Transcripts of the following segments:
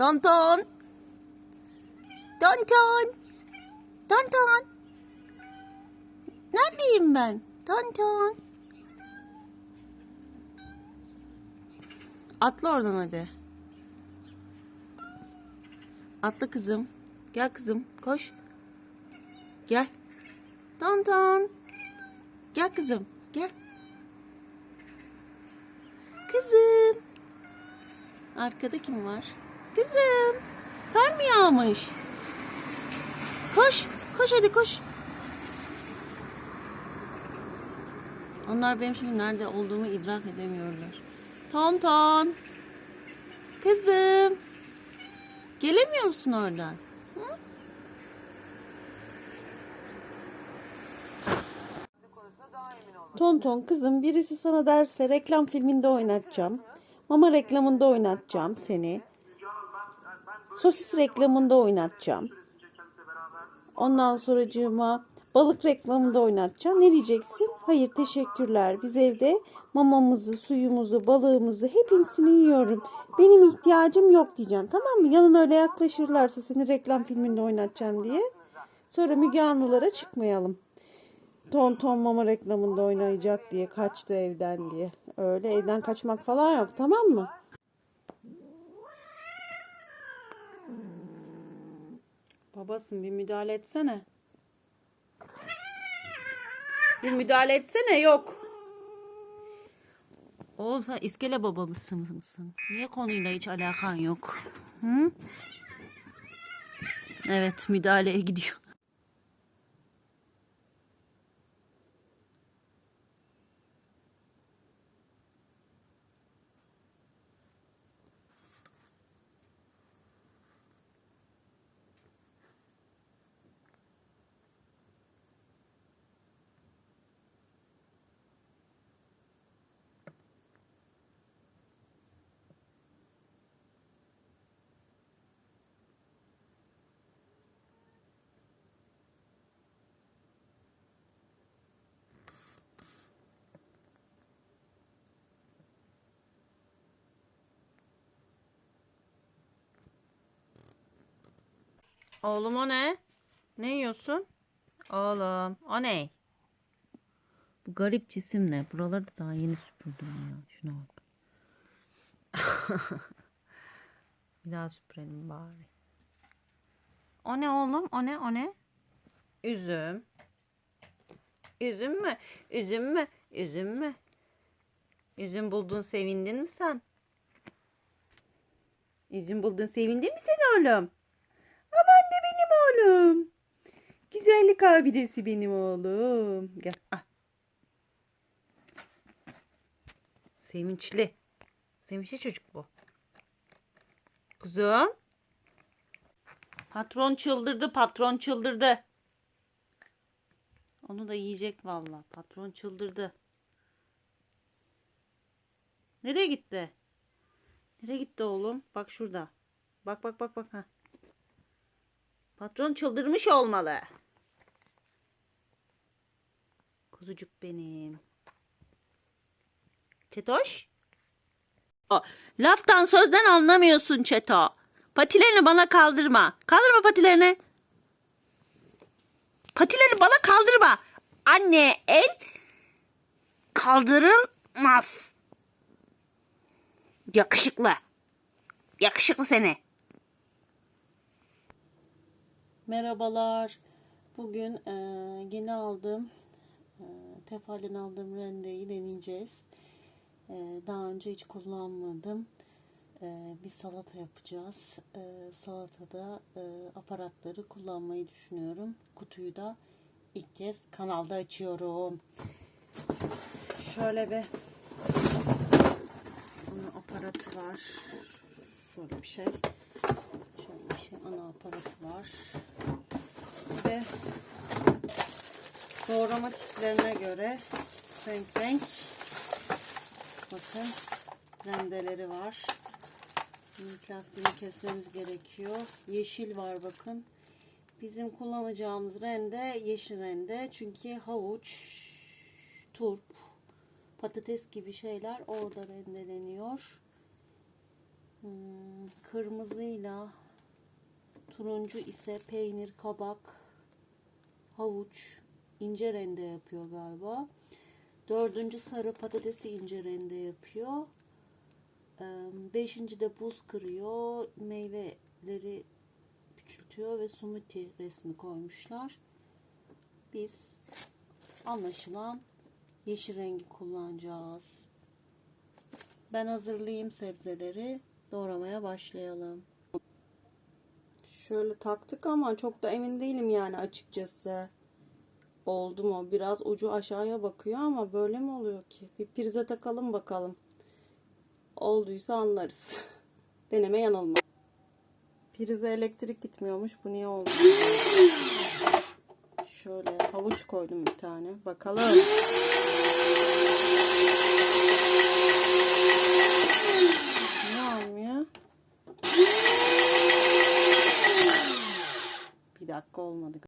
Tonton. Tonton. Tonton. Neredeyim ben? Tonton. Atla oradan hadi. Atla kızım. Gel kızım. Koş. Gel. Tonton. Gel kızım. Gel. Kızım. Arkada kim var? Kızım. Kar mı yağmış? Koş. Koş hadi koş. Onlar benim şimdi nerede olduğumu idrak edemiyorlar. Ton ton. Kızım. Gelemiyor musun oradan? Hı? Tonton kızım birisi sana derse reklam filminde oynatacağım. Mama reklamında oynatacağım seni. Sosis reklamında oynatacağım. Ondan sonracığıma balık reklamında oynatacağım. Ne diyeceksin? Hayır teşekkürler. Biz evde mamamızı, suyumuzu, balığımızı hepsini yiyorum. Benim ihtiyacım yok diyeceksin. Tamam mı? Yanına öyle yaklaşırlarsa seni reklam filminde oynatacağım diye. Sonra Müge Anlılara çıkmayalım. Ton ton mama reklamında oynayacak diye kaçtı evden diye. Öyle evden kaçmak falan yok tamam mı? Babasın bir müdahale etsene. Bir müdahale etsene yok. Oğlum sen iskele baba mısın mısın? Niye konuyla hiç alakan yok? Hı? Evet müdahaleye gidiyor. Oğlum o ne? Ne yiyorsun? Oğlum o ne? Bu garip cisim ne? Buraları da daha yeni süpürdüm ya. Şuna bak. Bir daha süpürelim bari. O ne oğlum? O ne? O ne? Üzüm. Üzüm mü? Üzüm mü? Üzüm mü? Üzüm buldun sevindin mi sen? Üzüm buldun sevindin mi sen oğlum? Benim oğlum. Güzellik abidesi benim oğlum. Gel. Ah. Sevinçli. Sevinçli çocuk bu. Kuzum. Patron çıldırdı, patron çıldırdı. Onu da yiyecek valla. Patron çıldırdı. Nereye gitti? Nereye gitti oğlum? Bak şurada. Bak bak bak bak. ha. Patron çıldırmış olmalı. Kuzucuk benim. Çetoş? O, laftan sözden anlamıyorsun Çeto. Patilerini bana kaldırma. Kaldırma patilerini. Patilerini bana kaldırma. Anne el kaldırılmaz. Yakışıklı. Yakışıklı seni. Merhabalar. Bugün e, yeni aldığım e, tefalden aldığım rendeyi deneyeceğiz. E, daha önce hiç kullanmadım. E, bir salata yapacağız. E, salatada e, aparatları kullanmayı düşünüyorum. Kutuyu da ilk kez kanalda açıyorum. Şöyle bir bunun aparatı var. Şöyle bir şey. Şöyle bir şey ana aparatı var. Ve doğrama tiplerine göre renk renk bakın rendeleri var. Bunun plastiğini kesmemiz gerekiyor. Yeşil var bakın. Bizim kullanacağımız rende yeşil rende. Çünkü havuç, turp, patates gibi şeyler orada rendeleniyor. Hmm, kırmızıyla turuncu ise peynir, kabak, havuç, ince rende yapıyor galiba. Dördüncü sarı patatesi ince rende yapıyor. Ee, Beşinci de buz kırıyor. Meyveleri küçültüyor ve smoothie resmi koymuşlar. Biz anlaşılan yeşil rengi kullanacağız. Ben hazırlayayım sebzeleri. Doğramaya başlayalım. Şöyle taktık ama çok da emin değilim yani açıkçası. Oldu mu? Biraz ucu aşağıya bakıyor ama böyle mi oluyor ki? Bir prize takalım bakalım. Olduysa anlarız. Deneme yanılma. Prize elektrik gitmiyormuş. Bu niye oldu? Şöyle havuç koydum bir tane. Bakalım. Ne almıyor? Bir dakika olmadı.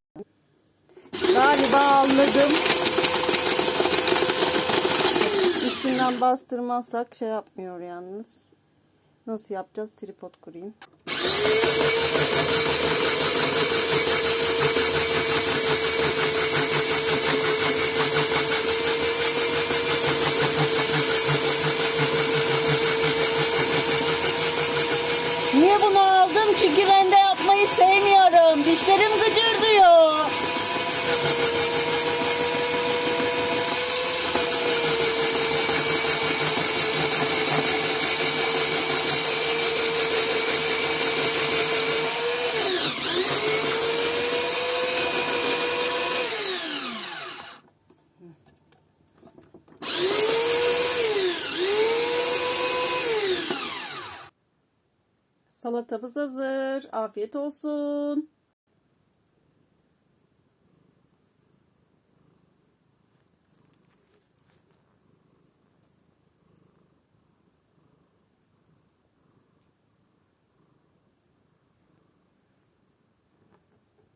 Galiba anladım. Üstünden bastırmazsak şey yapmıyor yalnız. Nasıl yapacağız? Tripod kurayım. Salatamız hazır. Afiyet olsun.